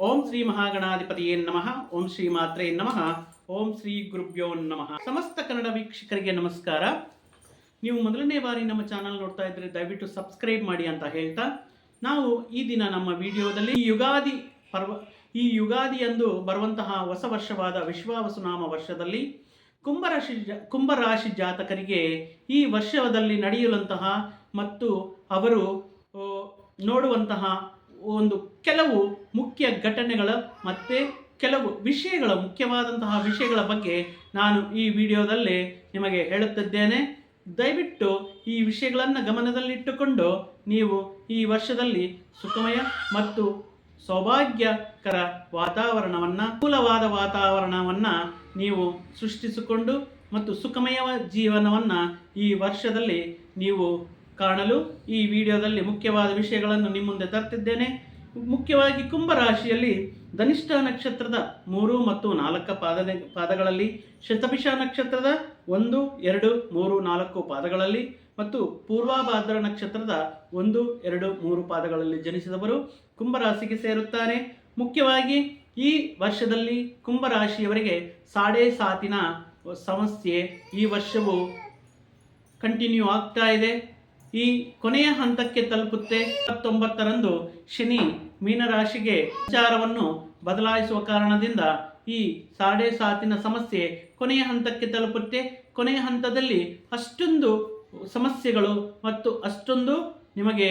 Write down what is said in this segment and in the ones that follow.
ಓಂ ಶ್ರೀ ಮಹಾಗಣಾಧಿಪತಿಯೇ ನಮಃ. ಓಂ ಶ್ರೀ ಮಾತ್ರೇ ನಮಃ. ಓಂ ಶ್ರೀ ಗುರುಭ್ಯೋ ನಮಃ. ಸಮಸ್ತ ಕನ್ನಡ ವೀಕ್ಷಕರಿಗೆ ನಮಸ್ಕಾರ. ನೀವು ಮೊದಲನೇ ಬಾರಿ ನಮ್ಮ ಚಾನಲ್ ನೋಡ್ತಾ ಇದ್ರೆ ದಯವಿಟ್ಟು ಸಬ್ಸ್ಕ್ರೈಬ್ ಮಾಡಿ ಅಂತ ಹೇಳ್ತಾ, ನಾವು ಈ ದಿನ ನಮ್ಮ ವಿಡಿಯೋದಲ್ಲಿ ಯುಗಾದಿ ಪರ್ವ, ಈ ಯುಗಾದಿಯಂದು ಬರುವಂತಹ ಹೊಸ ವರ್ಷವಾದ ವಿಶ್ವಾವಸುನಾಮ ವರ್ಷದಲ್ಲಿ ಕುಂಭರಾಶಿ ಜ- ಕುಂಭರಾಶಿ ಜಾತಕರಿಗೆ ಈ ವರ್ಷದಲ್ಲಿ ನಡೆಯಲಂತಹ ಮತ್ತು ಅವರು ನೋಡುವಂತಹ ಒಂದು ಕೆಲವು ಮುಖ್ಯ ಘಟನೆಗಳ ಮತ್ತು ಕೆಲವು ವಿಷಯಗಳ ಮುಖ್ಯವಾದಂತಹ ವಿಷಯಗಳ ಬಗ್ಗೆ ನಾನು ಈ ವಿಡಿಯೋದಲ್ಲಿ ನಿಮಗೆ ಹೇಳುತ್ತಿದ್ದೇನೆ. ದಯವಿಟ್ಟು ಈ ವಿಷಯಗಳನ್ನು ಗಮನದಲ್ಲಿಟ್ಟುಕೊಂಡು ನೀವು ಈ ವರ್ಷದಲ್ಲಿ ಸುಖಮಯ ಮತ್ತು ಸೌಭಾಗ್ಯಕರ ವಾತಾವರಣವನ್ನು ಅನುಕೂಲವಾದ ವಾತಾವರಣವನ್ನು ನೀವು ಸೃಷ್ಟಿಸಿಕೊಂಡು ಮತ್ತು ಸುಖಮಯ ಜೀವನವನ್ನು ಈ ವರ್ಷದಲ್ಲಿ ನೀವು ಕಾಣಲು ಈ ವಿಡಿಯೋದಲ್ಲಿ ಮುಖ್ಯವಾದ ವಿಷಯಗಳನ್ನು ನಿಮ್ಮ ಮುಂದೆ ತರ್ತಿದ್ದೇನೆ. ಮುಖ್ಯವಾಗಿ ಕುಂಭರಾಶಿಯಲ್ಲಿ ಧನಿಷ್ಠ ನಕ್ಷತ್ರದ ಮೂರು ಮತ್ತು ನಾಲ್ಕು ಪಾದ ಪಾದಗಳಲ್ಲಿ ಶತಭಿಷ ನಕ್ಷತ್ರದ ಒಂದು, ಎರಡು, ಮೂರು, ನಾಲ್ಕು ಪಾದಗಳಲ್ಲಿ ಮತ್ತು ಪೂರ್ವಾಭಾದ್ರ ನಕ್ಷತ್ರದ ಒಂದು, ಎರಡು, ಮೂರು ಪಾದಗಳಲ್ಲಿ ಜನಿಸಿದವರು ಕುಂಭರಾಶಿಗೆ ಸೇರುತ್ತಾರೆ. ಮುಖ್ಯವಾಗಿ ಈ ವರ್ಷದಲ್ಲಿ ಕುಂಭರಾಶಿಯವರಿಗೆ ಸಾಡೆ ಸಾತಿನ ಸಮಸ್ಯೆ ಈ ವರ್ಷವು ಕಂಟಿನ್ಯೂ ಆಗ್ತಾ ಇದೆ. ಈ ಕೊನೆಯ ಹಂತಕ್ಕೆ ತಲುಪುತ್ತೆ. ಇಪ್ಪತ್ತೊಂಬತ್ತರಂದು ಶನಿ ಮೀನರಾಶಿಗೆ ವಿಚಾರವನ್ನು ಬದಲಾಯಿಸುವ ಕಾರಣದಿಂದ ಈ ಸಾಡೆ ಸಾತಿನ ಸಮಸ್ಯೆ ಕೊನೆಯ ಹಂತಕ್ಕೆ ತಲುಪುತ್ತೆ. ಕೊನೆಯ ಹಂತದಲ್ಲಿ ಅಷ್ಟೊಂದು ಸಮಸ್ಯೆಗಳು ಮತ್ತು ಅಷ್ಟೊಂದು ನಿಮಗೆ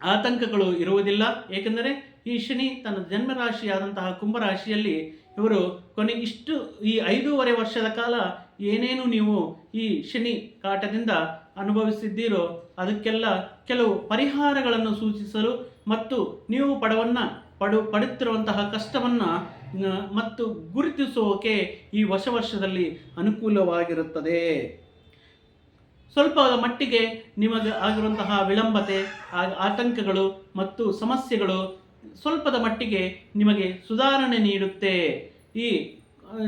ಆತಂಕಗಳು ಇರುವುದಿಲ್ಲ. ಏಕೆಂದರೆ ಈ ಶನಿ ತನ್ನ ಜನ್ಮರಾಶಿಯಾದಂತಹ ಕುಂಭರಾಶಿಯಲ್ಲಿ ಇವರು ಕೊನೆ ಇಷ್ಟು ಈ ಐದೂವರೆ ವರ್ಷದ ಕಾಲ ಏನೇನು ನೀವು ಈ ಶನಿ ಕಾಟದಿಂದ ಅನುಭವಿಸಿದ್ದೀರೋ ಅದಕ್ಕೆಲ್ಲ ಕೆಲವು ಪರಿಹಾರಗಳನ್ನು ಸೂಚಿಸಲು ಮತ್ತು ನೀವು ಪಡವನ್ನು ಪಡು ಪಡುತ್ತಿರುವಂತಹ ಕಷ್ಟವನ್ನು ಮತ್ತು ಗುರುತಿಸೋಕೆ ಈ ಹೊಸ ವರ್ಷದಲ್ಲಿ ಅನುಕೂಲವಾಗಿರುತ್ತದೆ. ಸ್ವಲ್ಪ ಮಟ್ಟಿಗೆ ನಿಮಗೆ ಆಗಿರುವಂತಹ ವಿಳಂಬತೆ ಆತಂಕಗಳು ಮತ್ತು ಸಮಸ್ಯೆಗಳು ಸ್ವಲ್ಪದ ಮಟ್ಟಿಗೆ ನಿಮಗೆ ಸುಧಾರಣೆ ನೀಡುತ್ತೆ. ಈ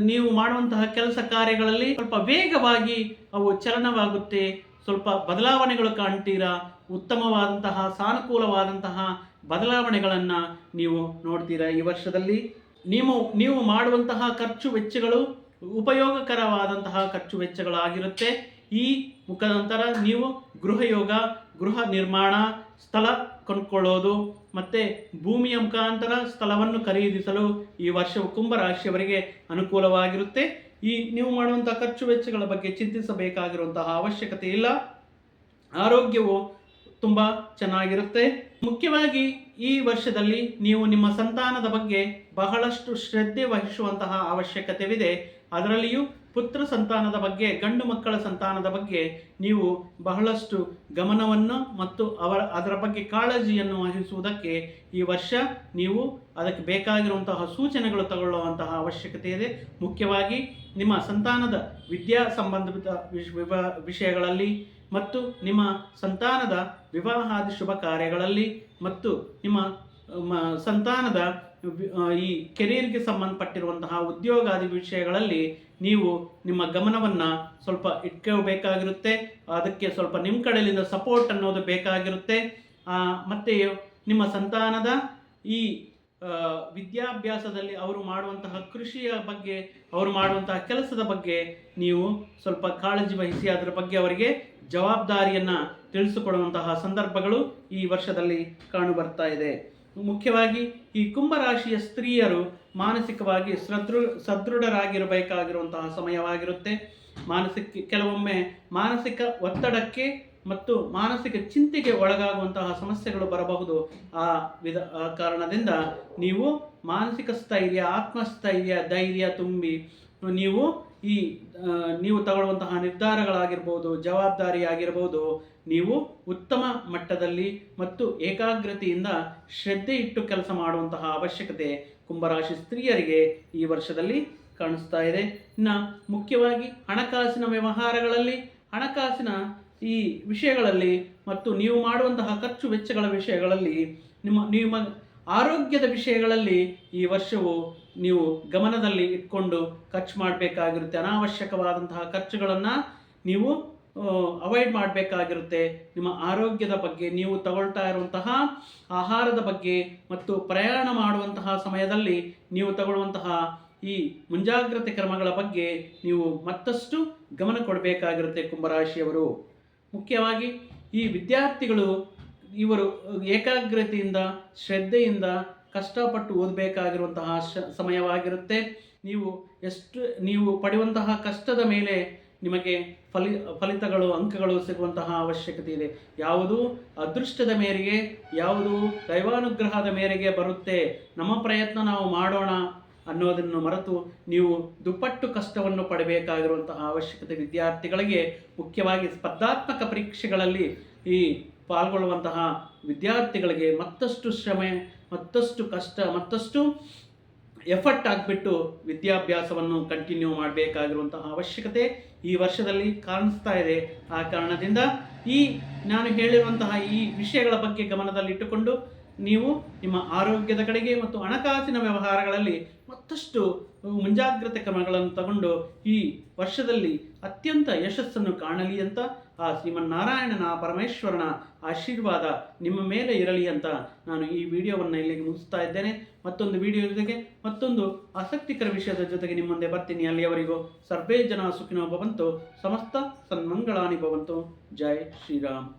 ನೀವು ಮಾಡುವಂತಹ ಕೆಲಸ ಕಾರ್ಯಗಳಲ್ಲಿ ಸ್ವಲ್ಪ ವೇಗವಾಗಿ ಅವು ಚಲನವಾಗುತ್ತೆ. ಸ್ವಲ್ಪ ಬದಲಾವಣೆಗಳು ಕಾಣ್ತೀರಾ? ಉತ್ತಮವಾದಂತಹ, ಸಾನುಕೂಲವಾದಂತಹ ಬದಲಾವಣೆಗಳನ್ನು ನೀವು ನೋಡ್ತೀರಾ ಈ ವರ್ಷದಲ್ಲಿ? ನೀವು ನೀವು ಮಾಡುವಂತಹ ಖರ್ಚು ವೆಚ್ಚಗಳು ಉಪಯೋಗಕರವಾದಂತಹ ಖರ್ಚು ವೆಚ್ಚಗಳಾಗಿರುತ್ತೆ. ಈ ಮುಖಾಂತರ ನೀವು ಗೃಹಯೋಗ ಗೃಹ ನಿರ್ಮಾಣ ಸ್ಥಳ ಕೊಂಡ್ಕೊಳ್ಳೋದು ಮತ್ತು ಭೂಮಿಯ ಮುಖಾಂತರ ಸ್ಥಳವನ್ನು ಖರೀದಿಸಲು ಈ ವರ್ಷವು ಕುಂಭರಾಶಿಯವರಿಗೆ ಅನುಕೂಲವಾಗಿರುತ್ತೆ. ಈ ನೀವು ಮಾಡುವಂಥ ಖರ್ಚು ವೆಚ್ಚಗಳ ಬಗ್ಗೆ ಚಿಂತಿಸಬೇಕಾಗಿರುವಂತಹ ಅವಶ್ಯಕತೆ ಇಲ್ಲ. ಆರೋಗ್ಯವು ತುಂಬ ಚೆನ್ನಾಗಿರುತ್ತೆ. ಮುಖ್ಯವಾಗಿ ಈ ವರ್ಷದಲ್ಲಿ ನೀವು ನಿಮ್ಮ ಸಂತಾನದ ಬಗ್ಗೆ ಬಹಳಷ್ಟು ಶ್ರದ್ಧೆ ವಹಿಸುವಂತಹ ಅವಶ್ಯಕತೆವಿದೆ. ಅದರಲ್ಲಿಯೂ ಪುತ್ರ ಸಂತಾನದ ಬಗ್ಗೆ, ಗಂಡು ಮಕ್ಕಳ ಸಂತಾನದ ಬಗ್ಗೆ ನೀವು ಬಹಳಷ್ಟು ಗಮನವನ್ನು ಮತ್ತು ಅವರ, ಅದರ ಬಗ್ಗೆ ಕಾಳಜಿಯನ್ನು ವಹಿಸುವುದಕ್ಕೆ ಈ ವರ್ಷ ನೀವು ಅದಕ್ಕೆ ಬೇಕಾಗಿರುವಂತಹ ಸೂಚನೆಗಳು ತಗೊಳ್ಳುವಂತಹ ಅವಶ್ಯಕತೆ ಇದೆ. ಮುಖ್ಯವಾಗಿ ನಿಮ್ಮ ಸಂತಾನದ ವಿದ್ಯಾ ಸಂಬಂಧಿತ ವಿಷಯಗಳಲ್ಲಿ ಮತ್ತು ನಿಮ್ಮ ಸಂತಾನದ ವಿವಾಹಾದಿ ಶುಭ ಕಾರ್ಯಗಳಲ್ಲಿ ಮತ್ತು ನಿಮ್ಮ ಸಂತಾನದ ಈ ಕೆರಿಯರ್ಗೆ ಸಂಬಂಧಪಟ್ಟಿರುವಂತಹ ಉದ್ಯೋಗಾದಿ ವಿಷಯಗಳಲ್ಲಿ ನೀವು ನಿಮ್ಮ ಗಮನವನ್ನು ಸ್ವಲ್ಪ ಇಟ್ಕೋಬೇಕಾಗಿರುತ್ತೆ. ಅದಕ್ಕೆ ಸ್ವಲ್ಪ ನಿಮ್ಮ ಕಡೆಯಿಂದ ಸಪೋರ್ಟ್ ಅನ್ನೋದು ಬೇಕಾಗಿರುತ್ತೆ. ಮತ್ತು ನಿಮ್ಮ ಸಂತಾನದ ಈ ವಿದ್ಯಾಭ್ಯಾಸದಲ್ಲಿ ಅವರು ಮಾಡುವಂತಹ ಕೃಷಿಯ ಬಗ್ಗೆ, ಅವರು ಮಾಡುವಂತಹ ಕೆಲಸದ ಬಗ್ಗೆ ನೀವು ಸ್ವಲ್ಪ ಕಾಳಜಿ ವಹಿಸಿ, ಅದರ ಬಗ್ಗೆ ಅವರಿಗೆ ಜವಾಬ್ದಾರಿಯನ್ನು ತಿಳಿಸಿಕೊಡುವಂತಹ ಸಂದರ್ಭಗಳು ಈ ವರ್ಷದಲ್ಲಿ ಕಾಣುಬರ್ತಾ ಇದೆ. ಮುಖ್ಯವಾಗಿ ಈ ಕುಂಭರಾಶಿಯ ಸ್ತ್ರೀಯರು ಮಾನಸಿಕವಾಗಿ ಸದೃ, ಸದೃಢರಾಗಿರಬೇಕಾಗಿರುವಂತಹ ಸಮಯವಾಗಿರುತ್ತೆ. ಮಾನಸಿಕ, ಕೆಲವೊಮ್ಮೆ ಮಾನಸಿಕ ಒತ್ತಡಕ್ಕೆ ಮತ್ತು ಮಾನಸಿಕ ಚಿಂತೆಗೆ ಒಳಗಾಗುವಂತಹ ಸಮಸ್ಯೆಗಳು ಬರಬಹುದು. ಆ ವಿಧ ಕಾರಣದಿಂದ ನೀವು ಮಾನಸಿಕ ಸ್ಥೈರ್ಯ, ಆತ್ಮಸ್ಥೈರ್ಯ, ಧೈರ್ಯ ತುಂಬಿ ನೀವು ಈ ನೀವು ತಗೊಳ್ಳುವಂತಹ ನಿರ್ಧಾರಗಳಾಗಿರ್ಬೋದು ಜವಾಬ್ದಾರಿ ಆಗಿರ್ಬೋದು ನೀವು ಉತ್ತಮ ಮಟ್ಟದಲ್ಲಿ ಮತ್ತು ಏಕಾಗ್ರತೆಯಿಂದ ಶ್ರದ್ಧೆ ಇಟ್ಟು ಕೆಲಸ ಮಾಡುವಂತಹ ಅವಶ್ಯಕತೆ ಕುಂಭರಾಶಿ ಸ್ತ್ರೀಯರಿಗೆ ಈ ವರ್ಷದಲ್ಲಿ ಕಾಣಿಸ್ತಾ ಇದೆ. ಇನ್ನು ಮುಖ್ಯವಾಗಿ ಹಣಕಾಸಿನ ವ್ಯವಹಾರಗಳಲ್ಲಿ, ಹಣಕಾಸಿನ ಈ ವಿಷಯಗಳಲ್ಲಿ ಮತ್ತು ನೀವು ಮಾಡುವಂತಹ ಖರ್ಚು ವೆಚ್ಚಗಳ ವಿಷಯಗಳಲ್ಲಿ ನಿಮ್ಮ ನಿಮ್ಮ ಆರೋಗ್ಯದ ವಿಷಯಗಳಲ್ಲಿ ಈ ವರ್ಷವು ನೀವು ಗಮನದಲ್ಲಿ ಇಟ್ಕೊಂಡು ಖರ್ಚು ಮಾಡಬೇಕಾಗಿರುತ್ತೆ. ಅನಾವಶ್ಯಕವಾದಂತಹ ಖರ್ಚುಗಳನ್ನು ನೀವು ಅವಾಯ್ಡ್ ಮಾಡಬೇಕಾಗಿರುತ್ತೆ. ನಿಮ್ಮ ಆರೋಗ್ಯದ ಬಗ್ಗೆ, ನೀವು ತಗೊಳ್ತಾ ಇರುವಂತಹ ಆಹಾರದ ಬಗ್ಗೆ ಮತ್ತು ಪ್ರಯಾಣ ಮಾಡುವಂತಹ ಸಮಯದಲ್ಲಿ ನೀವು ತಗೊಳ್ಳುವಂತಹ ಈ ಮುಂಜಾಗ್ರತೆ ಕ್ರಮಗಳ ಬಗ್ಗೆ ನೀವು ಮತ್ತಷ್ಟು ಗಮನ ಕೊಡಬೇಕಾಗಿರುತ್ತೆ ಕುಂಭರಾಶಿಯವರು. ಮುಖ್ಯವಾಗಿ ಈ ವಿದ್ಯಾರ್ಥಿಗಳು ಇವರು ಏಕಾಗ್ರತೆಯಿಂದ, ಶ್ರದ್ಧೆಯಿಂದ ಕಷ್ಟಪಟ್ಟು ಓದಬೇಕಾಗಿರುವಂತಹ ಶ, ಸಮಯವಾಗಿರುತ್ತೆ. ನೀವು ಎಷ್ಟು, ನೀವು ಪಡೆಯುವಂತಹ ಕಷ್ಟದ ಮೇಲೆ ನಿಮಗೆ ಫಲಿ, ಫಲಿತಗಳು, ಅಂಕಗಳು ಸಿಗುವಂತಹ ಅವಶ್ಯಕತೆ ಇದೆ. ಯಾವುದು ಅದೃಷ್ಟದ ಮೇರೆಗೆ, ಯಾವುದು ದೈವಾನುಗ್ರಹದ ಮೇರೆಗೆ ಬರುತ್ತೆ. ನಮ್ಮ ಪ್ರಯತ್ನ ನಾವು ಮಾಡೋಣ ಅನ್ನೋದನ್ನು ಮರೆತು ನೀವು ದುಪ್ಪಟ್ಟು ಕಷ್ಟವನ್ನು ಪಡಬೇಕಾಗಿರುವಂತಹ ಅವಶ್ಯಕತೆ ವಿದ್ಯಾರ್ಥಿಗಳಿಗೆ ಮುಖ್ಯವಾಗಿ ಸ್ಪರ್ಧಾತ್ಮಕ ಪರೀಕ್ಷೆಗಳಲ್ಲಿ ಈ ಪಾಲ್ಗೊಳ್ಳುವಂತಹ ವಿದ್ಯಾರ್ಥಿಗಳಿಗೆ ಮತ್ತಷ್ಟು ಶ್ರಮೆ, ಮತ್ತಷ್ಟು ಕಷ್ಟ, ಮತ್ತಷ್ಟು ಎಫರ್ಟ್ ಆಗಿಬಿಟ್ಟು ವಿದ್ಯಾಭ್ಯಾಸವನ್ನು ಕಂಟಿನ್ಯೂ ಮಾಡಬೇಕಾಗಿರುವಂತಹ ಅವಶ್ಯಕತೆ ಈ ವರ್ಷದಲ್ಲಿ ಕಾಣಿಸ್ತಾ ಇದೆ. ಆ ಕಾರಣದಿಂದ ಈ ನಾನು ಹೇಳಿರುವಂತಹ ಈ ವಿಷಯಗಳ ಬಗ್ಗೆ ಗಮನದಲ್ಲಿಟ್ಟುಕೊಂಡು ನೀವು ನಿಮ್ಮ ಆರೋಗ್ಯದ ಕಡೆಗೆ ಮತ್ತು ಹಣಕಾಸಿನ ವ್ಯವಹಾರಗಳಲ್ಲಿ ಮತ್ತಷ್ಟು ಮುಂಜಾಗ್ರತೆ ಕ್ರಮಗಳನ್ನು ತಗೊಂಡು ಈ ವರ್ಷದಲ್ಲಿ ಅತ್ಯಂತ ಯಶಸ್ಸನ್ನು ಕಾಣಲಿ ಅಂತ ಆ ಶ್ರೀಮನ್ನಾರಾಯಣನ ಪರಮೇಶ್ವರನ ಆಶೀರ್ವಾದ ನಿಮ್ಮ ಮೇಲೆ ಇರಲಿ ಅಂತ ನಾನು ಈ ವಿಡಿಯೋವನ್ನು ಇಲ್ಲಿಗೆ ಮುಗಿಸ್ತಾ ಇದ್ದೇನೆ. ಮತ್ತೊಂದು ವಿಡಿಯೋ ಜೊತೆಗೆ ಮತ್ತೊಂದು ಆಸಕ್ತಿಕರ ವಿಷಯದ ಜೊತೆಗೆ ನಿಮ್ಮ ಮುಂದೆ ಬರ್ತೀನಿ. ಅಲ್ಲಿಯವರೆಗೂ ಸರ್ವೇ ಜನ ಸುಖಿನೋ ಭವಂತು ಸಮಸ್ತ ಸನ್ಮಂಗಳಾನಿ ಭವಂತು ಜೈ ಶ್ರೀರಾಮ್.